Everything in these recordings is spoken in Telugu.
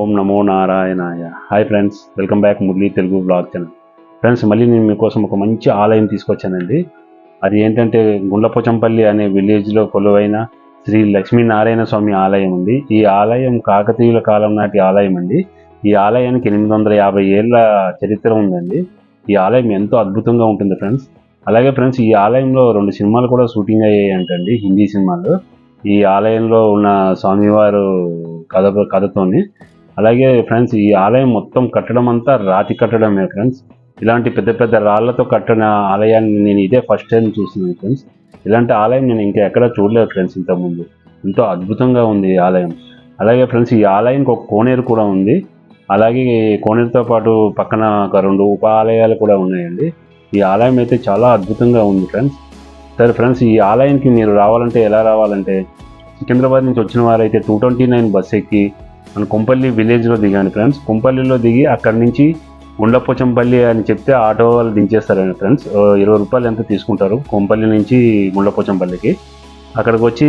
ఓం నమో నారాయణాయ. Hi friends welcome back Murali Telugu blog channel friends మళ్ళీ నేను మీకోసం ఒక మంచి ఆలయం తీసుకొచ్చానండి. అది ఏంటంటే గుండ్లపోచంపల్లి అనే విలేజ్లో కొలువైన శ్రీ లక్ష్మీనారాయణ స్వామి ఆలయం ఉంది. ఈ ఆలయం కాకతీయుల కాలం నాటి ఆలయం అండి. ఈ ఆలయానికి ఎనిమిది వందల యాభై ఏళ్ళ చరిత్ర ఉందండి. ఈ ఆలయం ఎంతో అద్భుతంగా ఉంటుంది ఫ్రెండ్స్ అలాగే ఫ్రెండ్స్ ఈ ఆలయంలో రెండు సినిమాలు కూడా షూటింగ్ అయ్యాయి అంటండి హిందీ సినిమాలు. ఈ ఆలయంలో ఉన్న స్వామివారు కథ కథతోని అలాగే ఫ్రెండ్స్ ఈ ఆలయం మొత్తం కట్టడం అంతా రాతి కట్టడమే ఫ్రెండ్స్ ఇలాంటి పెద్ద పెద్ద రాళ్ళతో కట్టిన ఆలయాన్ని నేను ఇదే ఫస్ట్ టైం చూస్తున్నాను ఫ్రెండ్స్ ఇలాంటి ఆలయం నేను ఇంకా ఎక్కడ చూడలేదు ఫ్రెండ్స్ ఇంతకుముందు. ఎంతో అద్భుతంగా ఉంది ఈ ఆలయం. అలాగే ఫ్రెండ్స్ ఈ ఆలయానికి ఒక కోనేరు కూడా ఉంది. అలాగే కోనేరుతో పాటు పక్కన ఒక రెండు ఉప ఆలయాలు కూడా ఉన్నాయండి. ఈ ఆలయం అయితే చాలా అద్భుతంగా ఉంది ఫ్రెండ్స్ సరే ఫ్రెండ్స్ ఈ ఆలయానికి మీరు రావాలంటే ఎలా రావాలంటే సికింద్రాబాద్ నుంచి వచ్చిన వారైతే టూ ట్వంటీ నైన్ బస్ ఎక్కి మన కొంపల్లి విలేజ్లో దిగాను ఫ్రెండ్స్. కొంపల్లిలో దిగి అక్కడి నుంచి గుండ్లపోచంపల్లి అని చెప్తే ఆటో వాళ్ళు దించేస్తారండి ఫ్రెండ్స్. ఇరవై రూపాయలు ఎంత తీసుకుంటారు? కొంపల్లి నుంచి గుండ్లపోచంపల్లికి అక్కడికి వచ్చి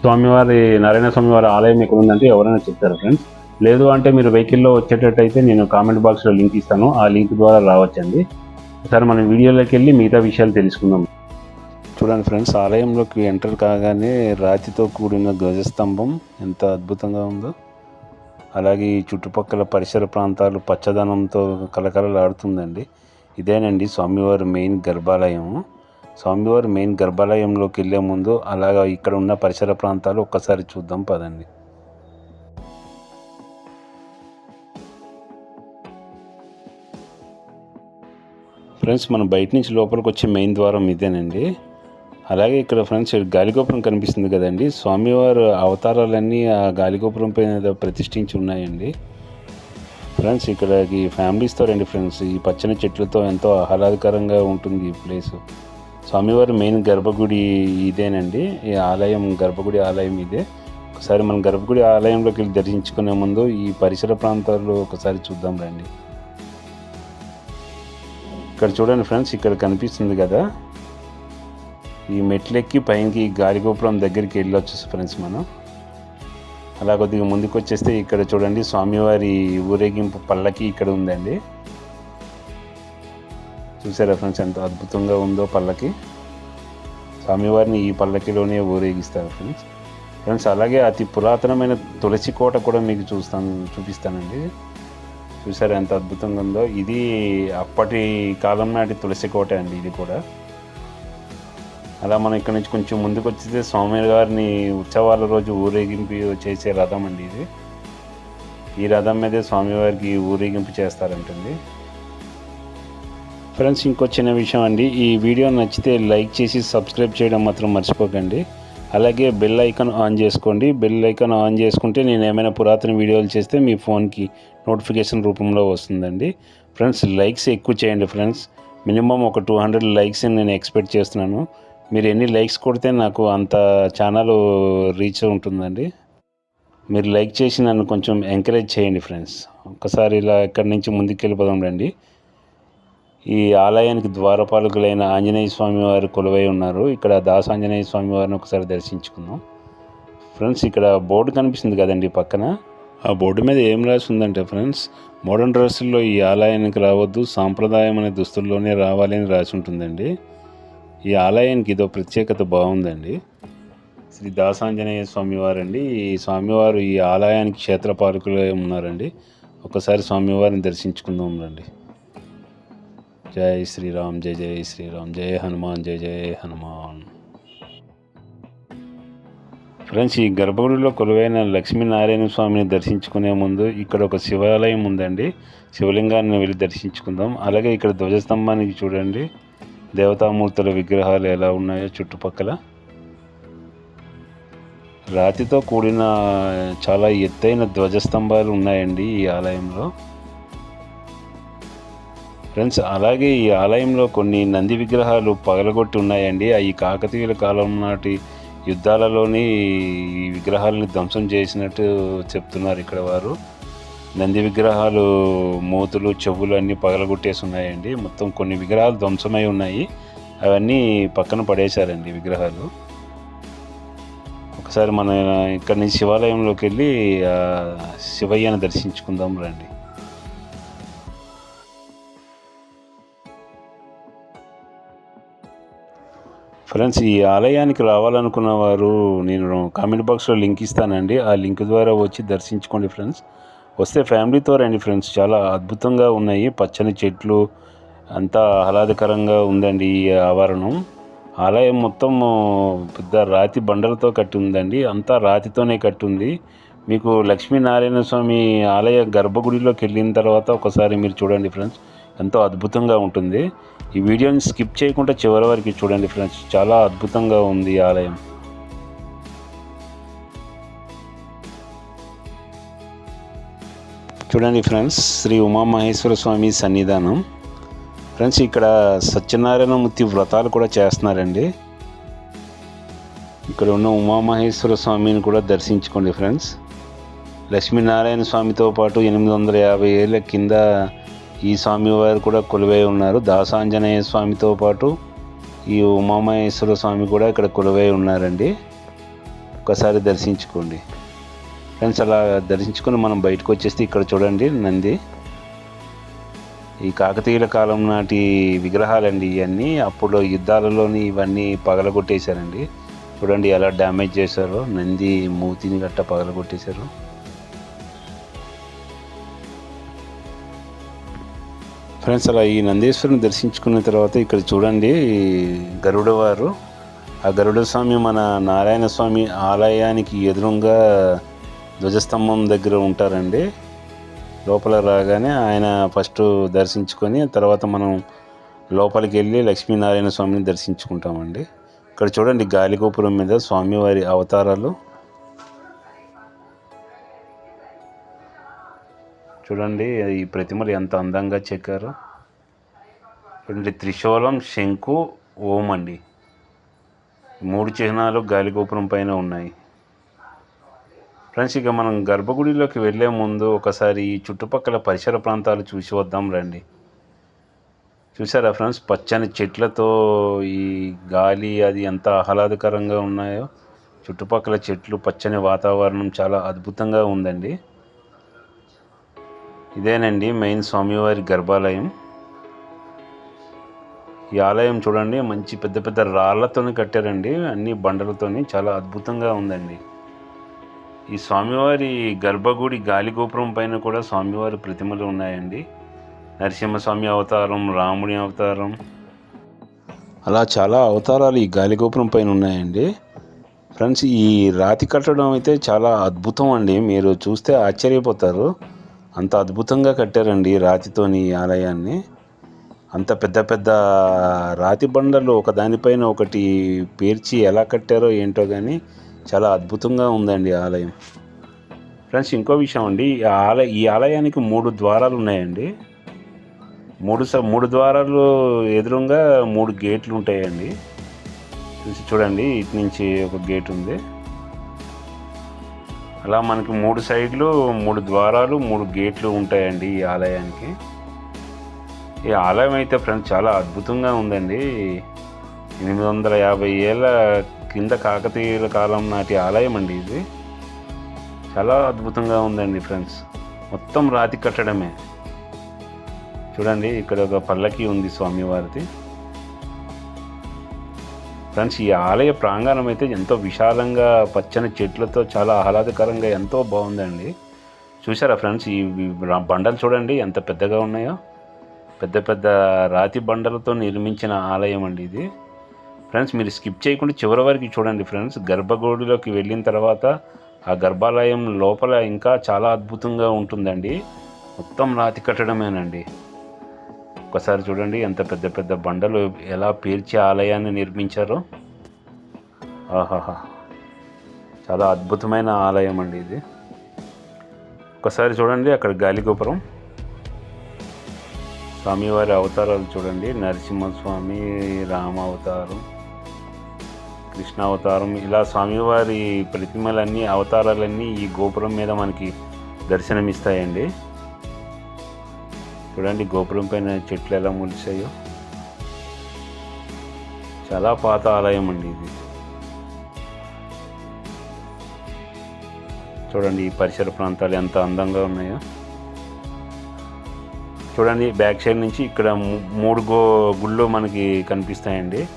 స్వామివారి నారాయణ స్వామివారి ఆలయం ఎక్కడ ఉందంటే ఎవరైనా చెప్తారు ఫ్రెండ్స్. లేదు అంటే మీరు వెహికల్లో వచ్చేటట్టయితే నేను కామెంట్ బాక్స్లో లింక్ ఇస్తాను. ఆ లింక్ ద్వారా రావచ్చండి. సరే మనం వీడియోలోకి వెళ్ళి మిగతా విషయాలు తెలుసుకుందాం. చూడండి ఫ్రెండ్స్ ఆలయంలోకి ఎంటర్ కాగానే రాతితో కూడిన ధ్వజస్తంభం ఎంత అద్భుతంగా ఉందో. అలాగే ఈ చుట్టుపక్కల పరిసర ప్రాంతాలు పచ్చదనంతో కలకలలాడుతుందండి. ఇదేనండి స్వామివారి మెయిన్ గర్భాలయం. స్వామివారి మెయిన్ గర్భాలయంలోకి వెళ్ళే ముందు అలాగా ఇక్కడ ఉన్న పరిసర ప్రాంతాలు ఒక్కసారి చూద్దాం పదండి. ఫ్రెండ్స్ మనం బయట నుంచి లోపలికి వచ్చే మెయిన్ ద్వారం ఇదేనండి. అలాగే ఇక్కడ ఫ్రెండ్స్ గాలిగోపురం కనిపిస్తుంది కదండి. స్వామివారు అవతారాలన్నీ ఆ గాలిగోపురం పైన ప్రతిష్ఠించి ఉన్నాయండి. ఫ్రెండ్స్ ఇక్కడికి ఫ్యామిలీస్తో రండి ఫ్రెండ్స్. ఈ పచ్చని చెట్లతో ఎంతో ఆహ్లాదకరంగా ఉంటుంది ఈ ప్లేస్. స్వామివారి మెయిన్ గర్భగుడి ఇదేనండి. ఈ ఆలయం గర్భగుడి ఆలయం ఇదే. ఒకసారి మనం గర్భగుడి ఆలయంలోకి వెళ్ళి దర్శించుకునే ముందు ఈ పరిసర ప్రాంతాల్లో ఒకసారి చూద్దాం రండి. ఇక్కడ చూడండి ఫ్రెండ్స్ ఇక్కడ కనిపిస్తుంది కదా. ఈ మెట్లెక్కి పైనకి గాలిగోపురం దగ్గరికి వెళ్ళొచ్చు ఫ్రెండ్స్ మనం. అలా కొద్దిగా ముందుకు వచ్చేస్తే ఇక్కడ చూడండి స్వామివారి ఊరేగింపు పల్లకి ఇక్కడ ఉందండి. చూసారా ఫ్రెండ్స్ ఎంత అద్భుతంగా ఉందో పల్లకి. స్వామివారిని ఈ పల్లకిలోనే ఊరేగిస్తారు ఫ్రెండ్స్ ఫ్రెండ్స్ అలాగే అతి పురాతనమైన తులసి కోట కూడా మీకు చూస్తాను చూపిస్తానండి. చూసారా ఎంత అద్భుతంగా ఉందో. ఇది అప్పటి కాలం నాటి తులసి కోట అండి ఇది కూడా. అలా మనం ఇక్కడ నుంచి కొంచెం ముందుకు వచ్చితే స్వామి గారిని ఉత్సవాల రోజు ఊరేగింపు చేసే రథం అండి ఇది. ఈ రథం మీదే స్వామివారికి ఊరేగింపు చేస్తారంటండి. ఫ్రెండ్స్ ఇంకో చిన్న విషయం అండి. ఈ వీడియో నచ్చితే లైక్ చేసి సబ్స్క్రైబ్ చేయడం మాత్రం మర్చిపోకండి. అలాగే బెల్ ఐకాన్ ఆన్ చేసుకోండి. బెల్ ఐకాన్ ఆన్ చేసుకుంటే నేను ఏమైనా పురాతన వీడియోలు చేస్తే మీ ఫోన్కి నోటిఫికేషన్ రూపంలో వస్తుందండి. ఫ్రెండ్స్ లైక్స్ ఎక్కువ చేయండి ఫ్రెండ్స్. మినిమం ఒక టూ హండ్రెడ్ లైక్స్ నేను ఎక్స్పెక్ట్ చేస్తున్నాను. మీరు ఎన్ని లైక్స్ కొడితే నాకు అంత ఛానల్ రీచ్ ఉంటుందండి. మీరు లైక్ చేసి నన్ను కొంచెం ఎంకరేజ్ చేయండి ఫ్రెండ్స్. ఒక్కసారి ఇలా ఇక్కడి నుంచి ముందుకు వెళ్ళిపోదాం రండి. ఈ ఆలయానికి ద్వారపాలకులైన ఆంజనేయ స్వామి వారు కొలువై ఉన్నారు. ఇక్కడ దాసాంజనేయ స్వామి వారిని ఒకసారి దర్శించుకుందాం. ఫ్రెండ్స్ ఇక్కడ బోర్డు కనిపిస్తుంది కదండి పక్కన. ఆ బోర్డు మీద ఏం రాసి ఉందంటే ఫ్రెండ్స్ మోడర్న్ డ్రెస్సుల్లో ఈ ఆలయానికి రావద్దు సాంప్రదాయం అనే దుస్తుల్లోనే రావాలి అని రాసి ఉంటుందండి. ఈ ఆలయానికి ఇదో ప్రత్యేకత బాగుందండి. శ్రీ దాసాంజనేయ స్వామివారండి. ఈ స్వామివారు ఈ ఆలయానికి క్షేత్రపాలకులే ఉన్నారండి. ఒకసారి స్వామివారిని దర్శించుకుందాం రండి. జై శ్రీరామ్ జై జై శ్రీరామ్ జై హనుమాన్ జై జై హనుమాన్. ఫ్రెండ్స్ ఈ గర్భగుడిలో కొలువైన లక్ష్మీనారాయణ స్వామిని దర్శించుకునే ముందు ఇక్కడ ఒక శివాలయం ఉందండి. శివలింగాన్ని వెళ్ళి దర్శించుకుందాం. అలాగే ఇక్కడ ధ్వజస్తంభానికి చూడండి. దేవతామూర్తుల విగ్రహాలు ఎలా ఉన్నాయో చుట్టుపక్కల. రాతితో కూడిన చాలా ఎత్తైన ధ్వజస్తంభాలు ఉన్నాయండి ఈ ఆలయంలో. ఫ్రెండ్స్ అలాగే ఈ ఆలయంలో కొన్ని నంది విగ్రహాలు పగలగొట్టి ఉన్నాయండి. అవి కాకతీయుల కాలం నాటి యుద్ధాలలోని ఈ విగ్రహాలను ధ్వంసం చేసినట్టు చెప్తున్నారు ఇక్కడ వారు. నంది విగ్రహాలు మూతులు చెవులు అన్నీ పగలగొట్టేసి ఉన్నాయండి మొత్తం కొన్ని విగ్రహాలు ధ్వంసమై ఉన్నాయి. అవన్నీ పక్కన పడేశారండి విగ్రహాలు. ఒకసారి మన ఇక్కడ నుంచి శివాలయంలోకి వెళ్ళి శివయ్యను దర్శించుకుందాం రండి. ఫ్రెండ్స్ ఈ ఆలయానికి రావాలనుకున్న వారు నేను కామెంట్ బాక్స్లో లింక్ ఇస్తానండి. ఆ లింక్ ద్వారా వచ్చి దర్శించుకోండి ఫ్రెండ్స్. వస్తే ఫ్యామిలీతో రండి ఫ్రెండ్స్. చాలా అద్భుతంగా ఉన్నాయి. పచ్చని చెట్లు అంతా ఆహ్లాదకరంగా ఉందండి ఈ ఆవరణం. ఆలయం మొత్తం పెద్ద రాతి బండలతో కట్టి ఉందండి. అంతా రాతితోనే కట్టి ఉంది. మీకు లక్ష్మీనారాయణ స్వామి ఆలయ గర్భగుడిలోకి వెళ్ళిన తర్వాత ఒకసారి మీరు చూడండి ఫ్రెండ్స్. ఎంతో అద్భుతంగా ఉంటుంది. ఈ వీడియోని స్కిప్ చేయకుండా చివరి వరకు చూడండి ఫ్రెండ్స్. చాలా అద్భుతంగా ఉంది ఈ ఆలయం. చూడండి ఫ్రెండ్స్ శ్రీ ఉమామహేశ్వర స్వామి సన్నిధానం. ఫ్రెండ్స్ ఇక్కడ సత్యనారాయణమూర్తి వ్రతాలు కూడా చేస్తున్నారండి. ఇక్కడ ఉన్న ఉమామహేశ్వర స్వామిని కూడా దర్శించుకోండి ఫ్రెండ్స్. లక్ష్మీనారాయణ స్వామితో పాటు ఎనిమిది వందల యాభై ఏళ్ళ కింద ఈ స్వామివారు కూడా కొలువై ఉన్నారు. దాసాంజనేయ స్వామితో పాటు ఈ ఉమామహేశ్వర స్వామి కూడా ఇక్కడ కొలువై ఉన్నారండి. ఒకసారి దర్శించుకోండి. ఫ్రెండ్స్ అలా దర్శించుకొని మనం బయటకు వచ్చేస్తే ఇక్కడ చూడండి నంది. ఈ కాకతీయుల కాలం నాటి విగ్రహాలండి ఇవన్నీ. అప్పుడు యుద్ధాలలోని ఇవన్నీ పగలగొట్టేశారండి. చూడండి ఎలా డ్యామేజ్ చేశారో. నంది మూతిని గట్ట పగలగొట్టేశారు. ఫ్రెండ్స్ అలా ఈ నందీశ్వరుని దర్శించుకున్న తర్వాత ఇక్కడ చూడండి గరుడ వారు. ఆ గరుడ స్వామి మన నారాయణ స్వామి ఆలయానికి ఎదురుగా ధ్వజస్తంభం దగ్గర ఉంటారండి. లోపల రాగానే ఆయన ఫస్ట్ దర్శించుకొని తర్వాత మనం లోపలికి వెళ్ళి లక్ష్మీనారాయణ స్వామిని దర్శించుకుంటామండి. ఇక్కడ చూడండి గాలిగోపురం మీద స్వామివారి అవతారాలు. చూడండి ఈ ప్రతిమలు ఎంత అందంగా చెక్కారో. చూడండి త్రిశూలం శంకు ఓం అండి. మూడు చిహ్నాలు గాలిగోపురం పైన ఉన్నాయి. ఫ్రెండ్స్ ఇక మనం గర్భగుడిలోకి వెళ్ళే ముందు ఒకసారి ఈ చుట్టుపక్కల పరిసర ప్రాంతాలు చూసి వద్దాం రండి. చూసారా ఫ్రెండ్స్ పచ్చని చెట్లతో ఈ గాలి అది ఎంత ఆహ్లాదకరంగా ఉన్నాయో. చుట్టుపక్కల చెట్లు పచ్చని వాతావరణం చాలా అద్భుతంగా ఉందండి. ఇదేనండి మెయిన్ స్వామివారి గర్భాలయం. ఈ ఆలయం చూడండి మంచి పెద్ద పెద్ద రాళ్ళతోనే కట్టారండి అన్ని బండలతోని చాలా అద్భుతంగా ఉందండి. ఈ స్వామివారి గర్భగుడి గాలిగోపురం పైన కూడా స్వామివారి ప్రతిమలు ఉన్నాయండి. నరసింహస్వామి అవతారం రాముడి అవతారం. అలా చాలా అవతారాలు ఈ గాలిగోపురం పైన ఉన్నాయండి. ఫ్రెండ్స్ ఈ రాతి కట్టడం అయితే చాలా అద్భుతం అండి. మీరు చూస్తే ఆశ్చర్యపోతారు. అంత అద్భుతంగా కట్టారండి రాతితోని ఈ ఆలయాన్ని. అంత పెద్ద పెద్ద రాతి బండలు ఒకదానిపైన ఒకటి పేర్చి ఎలా కట్టారో ఏంటో కానీ చాలా అద్భుతంగా ఉందండి ఆలయం. ఫ్రెండ్స్ ఇంకో విషయం అండి. ఈ ఆలయ ఈ ఆలయానికి మూడు ద్వారాలు ఉన్నాయండి. మూడు స మూడు ద్వారాలు ఎదురుగా మూడు గేట్లు ఉంటాయండి. చూసి చూడండి ఇటు నుంచి ఒక గేట్ ఉంది. అలా మనకి మూడు సైడ్లు మూడు ద్వారాలు మూడు గేట్లు ఉంటాయండి ఈ ఆలయానికి. ఈ ఆలయం అయితే ఫ్రెండ్స్ చాలా అద్భుతంగా ఉందండి. ఎనిమిది వందల యాభై ఏళ్ళ కింద కాకతీయుల కాలం నాటి ఆలయం అండి ఇది. చాలా అద్భుతంగా ఉందండి ఫ్రెండ్స్. మొత్తం రాతి కట్టడమే. చూడండి ఇక్కడ ఒక పల్లకి ఉంది స్వామివారిది. ఫ్రెండ్స్ ఈ ఆలయ ప్రాంగణం అయితే ఎంతో విశాలంగా పచ్చని చెట్లతో చాలా ఆహ్లాదకరంగా ఎంతో బాగుందండి. చూసారా ఫ్రెండ్స్ ఈ ఈ బండలు చూడండి ఎంత పెద్దగా ఉన్నాయో. పెద్ద పెద్ద రాతి బండలతో నిర్మించిన ఆలయం అండి ఇది. ఫ్రెండ్స్ మీరు స్కిప్ చేయకుండా చివరి వరకు చూడండి ఫ్రెండ్స్ గర్భగోడిలోకి వెళ్ళిన తర్వాత ఆ గర్భాలయం లోపల ఇంకా చాలా అద్భుతంగా ఉంటుందండి. మొత్తం రాతి కట్టడమేనండి. ఒకసారి చూడండి ఎంత పెద్ద పెద్ద బండలు ఎలా పేర్చి ఆలయాన్ని నిర్మించారో. ఆహాహా. చాలా అద్భుతమైన ఆలయం అండి ఇది. ఒకసారి చూడండి అక్కడ గాలిగోపురం స్వామివారి అవతారాలు చూడండి నరసింహస్వామి రామ అవతారం కృష్ణ అవతారం ఇలా స్వామివారి ప్రతిమలన్నీ అవతారాలన్నీ ఈ గోపురం మీద మనకి దర్శనమిస్తాయండి. చూడండి గోపురం పైన చెట్లు ఎలా మొలిచాయో చాలా పాత ఆలయం అండి ఇది. చూడండి ఈ పరిసర ప్రాంతాలు ఎంత అందంగా ఉన్నాయో. చూడండి బ్యాక్ సైడ్ నుంచి ఇక్కడ మూ- మూడు గో గుళ్ళు మనకి కనిపిస్తాయండి.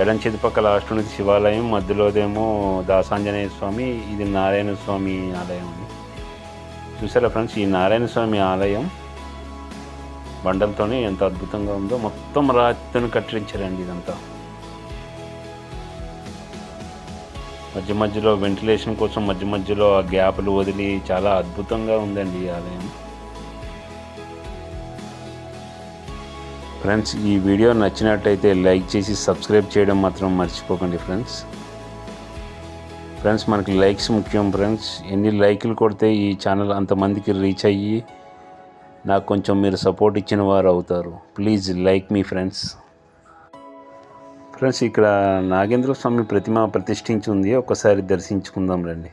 ఎడం చేతి పక్క లాస్ట్ ఉన్నది శివాలయం మధ్యలోదేమో దాసాంజనేయ స్వామి ఇది నారాయణ స్వామి ఆలయం అండి. చూసారా ఫ్రెండ్స్ ఈ నారాయణ స్వామి ఆలయం బండలతోనే ఎంత అద్భుతంగా ఉందో మొత్తం రాతితో కట్టించారండి ఇదంతా. మధ్య మధ్యలో వెంటిలేషన్ కోసం మధ్య మధ్యలో ఆ గ్యాప్లు వదిలి చాలా అద్భుతంగా ఉందండి ఈ ఆలయం. ఫ్రెండ్స్ ఈ వీడియో నచ్చినట్టయితే లైక్ చేసి సబ్స్క్రైబ్ చేయడం మాత్రం మర్చిపోకండి ఫ్రెండ్స్. ఫ్రెండ్స్ మనకి లైక్స్ ముఖ్యం ఫ్రెండ్స్. ఎన్ని లైకులు కొడితే ఈ ఛానల్ అంతమందికి రీచ్ అయ్యి నాకు కొంచెం మీరు సపోర్ట్ ఇచ్చిన వారు అవుతారు. ప్లీజ్ లైక్ మీ ఫ్రెండ్స్. ఫ్రెండ్స్ ఇక్కడ నాగేంద్ర స్వామి ప్రతిమ ప్రతిష్ఠించి ఉంది. ఒకసారి దర్శించుకుందాం రండి.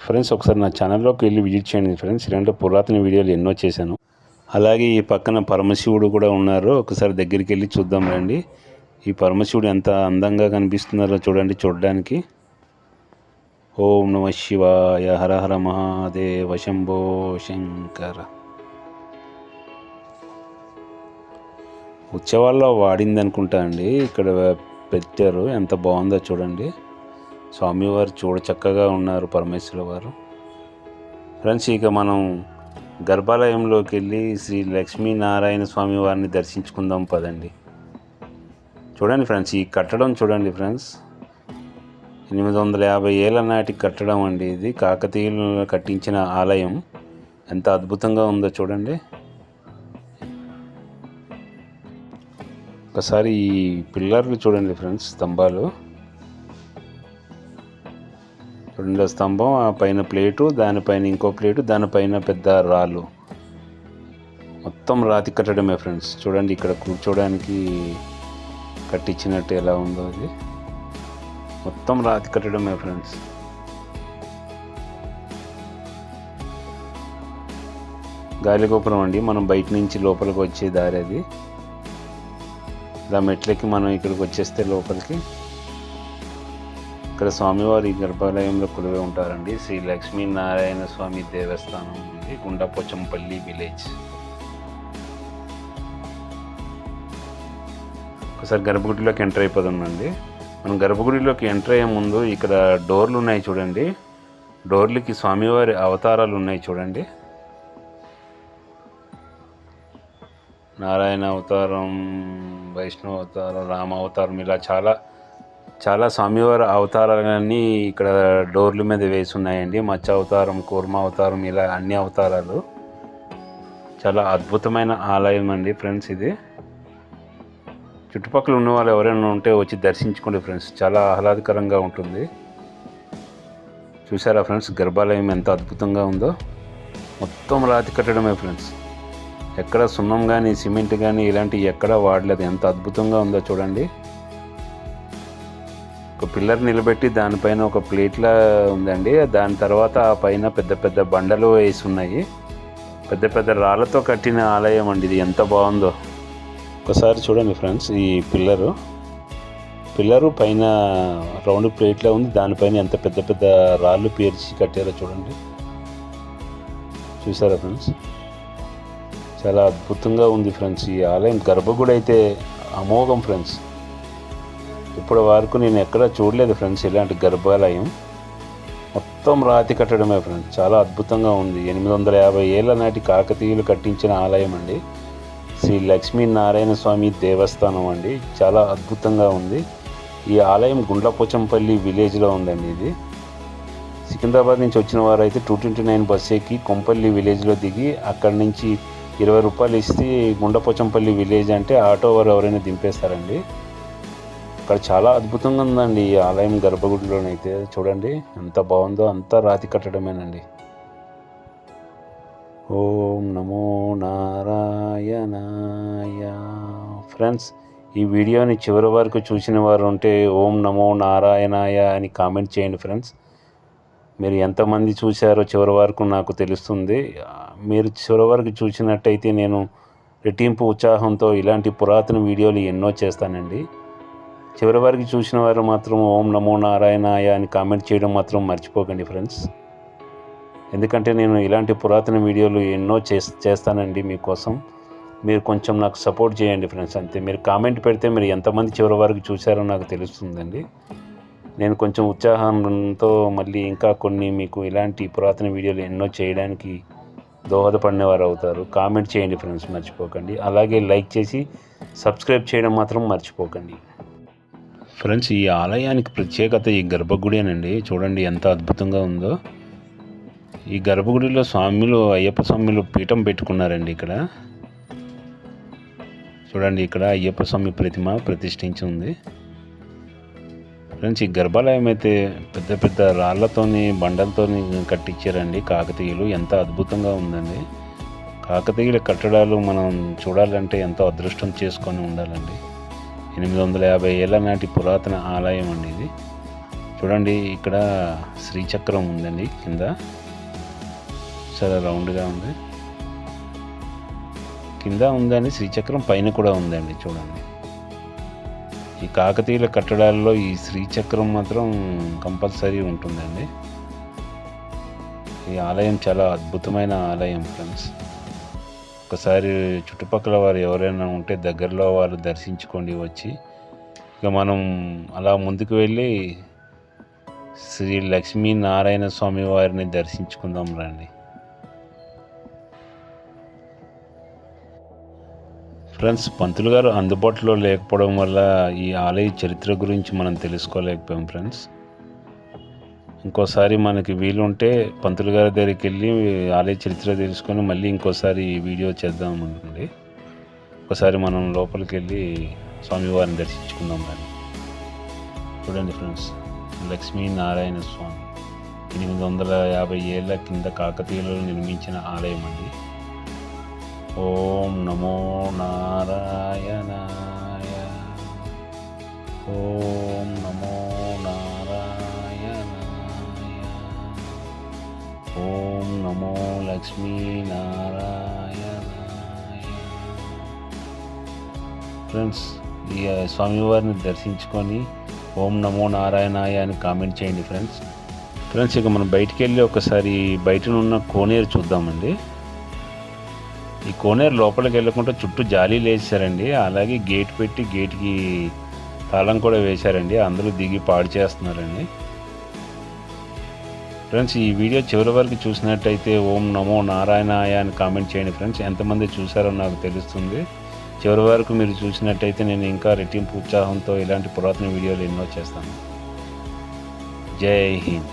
ఫ్రెండ్స్ ఒకసారి నా ఛానల్లోకి వెళ్ళి విజిట్ చేయండి ఫ్రెండ్స్. ఇలాంటి పురాతన వీడియోలు ఎన్నో చేశాను. అలాగే ఈ పక్కన పరమశివుడు కూడా ఉన్నారు. ఒకసారి దగ్గరికి వెళ్ళి చూద్దాం రండి. ఈ పరమశివుడు ఎంత అందంగా కనిపిస్తున్నారో చూడండి చూడడానికి. ఓం నమ శివాయ. హర హర మహాదేవ శంభో శంకర. ఉత్సవాల్లో వాడింది అనుకుంటా అండి. ఇక్కడ పెట్టారు. ఎంత బాగుందో చూడండి. స్వామివారు చూడ చక్కగా ఉన్నారు పరమేశ్వర వారు. ఫ్రెండ్స్ ఇక మనం గర్భాలయంలోకి వెళ్ళి శ్రీ లక్ష్మీనారాయణ స్వామి వారిని దర్శించుకుందాం పదండి. చూడండి ఫ్రెండ్స్ ఈ కట్టడం చూడండి ఫ్రెండ్స్. ఎనిమిది వందల యాభై ఏళ్ళ నాటి కట్టడం అండి ఇది. కాకతీయులు కట్టించిన ఆలయం. ఎంత అద్భుతంగా ఉందో చూడండి. ఒకసారి ఈ పిల్లర్లు చూడండి ఫ్రెండ్స్ స్తంభాలు. రెండో స్తంభం ఆ పైన ప్లేటు దానిపైన ఇంకో ప్లేటు దానిపైన పెద్ద రాళ్ళు. మొత్తం రాతి కట్టడమే ఫ్రెండ్స్. చూడండి ఇక్కడ కూర్చోడానికి కట్టించినట్టు ఎలా ఉందో అది మొత్తం రాతి కట్టడమే ఫ్రెండ్స్. గాలిగోపురం అండి. మనం బయట నుంచి లోపలికి వచ్చే దారి అది. ఇలా మెట్లకి మనం ఇక్కడికి వచ్చేస్తే లోపలికి. ఇక్కడ స్వామివారి గర్భాలయంలో కొలువే ఉంటారండి. శ్రీ లక్ష్మీనారాయణ స్వామి దేవస్థానం ఉంది. గుండపోచంపల్లి విలేజ్. ఒకసారి గర్భగుడిలోకి ఎంటర్ అయిపోతుందండి మనం గర్భగుడిలోకి ఎంటర్ అయ్యే ముందు ఇక్కడ డోర్లు ఉన్నాయి చూడండి. డోర్లకి స్వామివారి అవతారాలు ఉన్నాయి చూడండి. నారాయణ అవతారం వైష్ణవ అవతారం రామ అవతారం ఇలా చాలా చాలా స్వామివారి అవతారాలన్నీ ఇక్కడ డోర్ల మీద వేసి ఉన్నాయండి మత్స్య అవతారం కూర్మ అవతారం ఇలా అన్ని అవతారాలు. చాలా అద్భుతమైన ఆలయం అండి ఫ్రెండ్స్ ఇది. చుట్టుపక్కల ఉన్న వాళ్ళు ఎవరైనా ఉంటే వచ్చి దర్శించుకోండి ఫ్రెండ్స్. చాలా ఆహ్లాదకరంగా ఉంటుంది. చూసారా ఫ్రెండ్స్ గర్భాలయం ఎంత అద్భుతంగా ఉందో. మొత్తం రాతి కట్టడమే ఫ్రెండ్స్. ఎక్కడ సున్నం కానీ సిమెంట్ కానీ ఇలాంటివి ఎక్కడ వాడలేదు. ఎంత అద్భుతంగా ఉందో చూడండి. పిల్లర్ నిలబెట్టి దానిపైన ఒక ప్లేట్లా ఉందండి. దాని తర్వాత ఆ పైన పెద్ద పెద్ద బండలు వేసి ఉన్నాయి. పెద్ద పెద్ద రాళ్ళతో కట్టిన ఆలయం అండి ఇది. ఎంత బాగుందో. ఒకసారి చూడండి ఫ్రెండ్స్ ఈ పిల్లరు. పిల్లరు పైన రౌండ్ ప్లేట్లో ఉంది. దానిపైన ఎంత పెద్ద పెద్ద రాళ్ళు పేర్చి కట్టారో చూడండి. చూసారా ఫ్రెండ్స్? చాలా అద్భుతంగా ఉంది ఫ్రెండ్స్ ఈ ఆలయం. గర్భగుడి అయితే అమోఘం ఫ్రెండ్స్. ఇప్పటి వరకు నేను ఎక్కడా చూడలేదు ఫ్రెండ్స్ ఇలాంటి గర్భాలయం. మొత్తం రాతి కట్టడమే ఫ్రెండ్స్. చాలా అద్భుతంగా ఉంది. ఎనిమిది వందల యాభై ఏళ్ళ నాటి కాకతీయులు కట్టించిన ఆలయం అండి. శ్రీ లక్ష్మీనారాయణ స్వామి దేవస్థానం అండి. చాలా అద్భుతంగా ఉంది. ఈ ఆలయం గుండ్లపోచంపల్లి విలేజ్లో ఉందండి ఇది. సికింద్రాబాద్ నుంచి వచ్చిన వారు అయితే టూ ట్వంటీ నైన్ బస్ ఎక్కి కొంపల్లి విలేజ్లో దిగి అక్కడి నుంచి ఇరవై రూపాయలు ఇస్తే గుండపోచంపల్లి విలేజ్ అంటే ఆటో వారు ఎవరైనా దింపేస్తారండి. అక్కడ చాలా అద్భుతంగా ఉందండి ఈ ఆలయం గర్భగుడిలోనైతే. చూడండి ఎంత బాగుందో అంతా రాతి కట్టడమేనండి. ఓం నమో నారాయణాయ. ఫ్రెండ్స్ ఈ వీడియోని చివరి వరకు చూసిన వారు ఉంటే ఓం నమో నారాయణాయ అని కామెంట్ చేయండి ఫ్రెండ్స్. మీరు ఎంతమంది చూశారో చివరి వరకు నాకు తెలుస్తుంది. మీరు చివరి వరకు చూసినట్టయితే నేను రెట్టింపు ఉత్సాహంతో ఇలాంటి పురాతన వీడియోలు ఎన్నో చేస్తానండి. చివరి వరకు చూసిన వారు మాత్రం ఓం నమో నారాయణాయ అని కామెంట్ చేయడం మాత్రం మర్చిపోకండి ఫ్రెండ్స్. ఎందుకంటే నేను ఇలాంటి పురాతన వీడియోలు ఎన్నో చే చేస్తానండి మీకోసం. మీరు కొంచెం నాకు సపోర్ట్ చేయండి ఫ్రెండ్స్ అంతే. మీరు కామెంట్ పెడితే మీరు ఎంతమంది చివరి వరకు చూశారో నాకు తెలుస్తుందండి. నేను కొంచెం ఉత్సాహంతో మళ్ళీ ఇంకా కొన్ని మీకు ఇలాంటి పురాతన వీడియోలు ఎన్నో చేయడానికి దోహదపడినవారు అవుతారు. కామెంట్ చేయండి ఫ్రెండ్స్ మర్చిపోకండి. అలాగే లైక్ చేసి సబ్స్క్రైబ్ చేయడం మాత్రం మర్చిపోకండి. ఫ్రెండ్స్ ఈ ఆలయానికి ప్రత్యేకత ఈ గర్భగుడేనండి. చూడండి ఎంత అద్భుతంగా ఉందో. ఈ గర్భగుడిలో స్వామిలు అయ్యప్ప స్వామిలు పీఠం పెట్టుకున్నారండి ఇక్కడ. చూడండి ఇక్కడ అయ్యప్ప స్వామి ప్రతిమ ప్రతిష్ఠించి ఉంది ఫ్రెండ్స్ ఈ గర్భాలయం అయితే పెద్ద పెద్ద రాళ్ళతోని బండలతోని కట్టించారండి. కాకతీయులు ఎంత అద్భుతంగా ఉందండి. కాకతీయుల కట్టడాలు మనం చూడాలంటే ఎంతో అదృష్టం చేసుకొని ఉండాలండి. ఎనిమిది వందల యాభై ఏళ్ళ నాటి పురాతన ఆలయం అండి ఇది. చూడండి ఇక్కడ శ్రీచక్రం ఉందండి కింద. చాలా రౌండ్గా ఉంది. కింద ఉందండి శ్రీచక్రం పైన కూడా ఉందండి చూడండి. ఈ కాకతీయుల కట్టడాల్లో ఈ శ్రీచక్రం మాత్రం కంపల్సరీ ఉంటుందండి. ఈ ఆలయం చాలా అద్భుతమైన ఆలయం ఫ్రెండ్స్. ఒకసారి చుట్టుపక్కల వారు ఎవరైనా ఉంటే దగ్గరలో వారు దర్శించుకోండి వచ్చి. ఇక మనం అలా ముందుకు వెళ్ళి శ్రీ లక్ష్మీనారాయణ స్వామి వారిని దర్శించుకుందాం రండి. ఫ్రెండ్స్ పంతులు గారు అందుబాటులో లేకపోవడం వల్ల ఈ ఆలయ చరిత్ర గురించి మనం తెలుసుకోలేకపోయాం ఫ్రెండ్స్. ఇంకోసారి మనకి వీలుంటే పంతులు గారి దగ్గరికి వెళ్ళి ఆలయ చరిత్ర తెలుసుకొని మళ్ళీ ఇంకోసారి వీడియో చేద్దాం అనుకోండి. ఒకసారి మనం లోపలికి వెళ్ళి స్వామివారిని దర్శించుకుందాం కానీ చూడండి ఫ్రెండ్స్ లక్ష్మీనారాయణ స్వామి. ఎనిమిది వందల యాభై ఏళ్ళ కింద కాకతీయులు నిర్మించిన ఆలయం అండి. ఓం నమో నారాయణాయ. ఓం నమో నారాయణ ఓం నమో లక్ష్మీనారాయణ ఫ్రెండ్స్ ఈ స్వామివారిని దర్శించుకొని ఓం నమో నారాయణాయ అని కామెంట్ చేయండి ఫ్రెండ్స్ ఫ్రెండ్స్ ఇక మనం బయటికి వెళ్ళి ఒకసారి బయటనున్న కోనేరు చూద్దామండి. ఈ కోనేరు లోపలికి వెళ్ళకుండా చుట్టూ జాలీలు లేచారండి. అలాగే గేట్ పెట్టి గేట్కి తాళం కూడా వేశారండి. అందరూ దిగి పాడు చేస్తున్నారండి. ఫ్రెండ్స్ ఈ వీడియో చివరి వరకు చూసినట్టయితే ఓం నమో నారాయణాయ అని కామెంట్ చేయండి ఫ్రెండ్స్ ఎంతమంది చూసారో నాకు తెలుస్తుంది. చివరి వరకు మీరు చూసినట్టయితే నేను ఇంకా రెట్టింపు ఉత్సాహంతో ఇలాంటి పురాతన వీడియోలు ఎన్నో చేస్తాను. జై హింద్.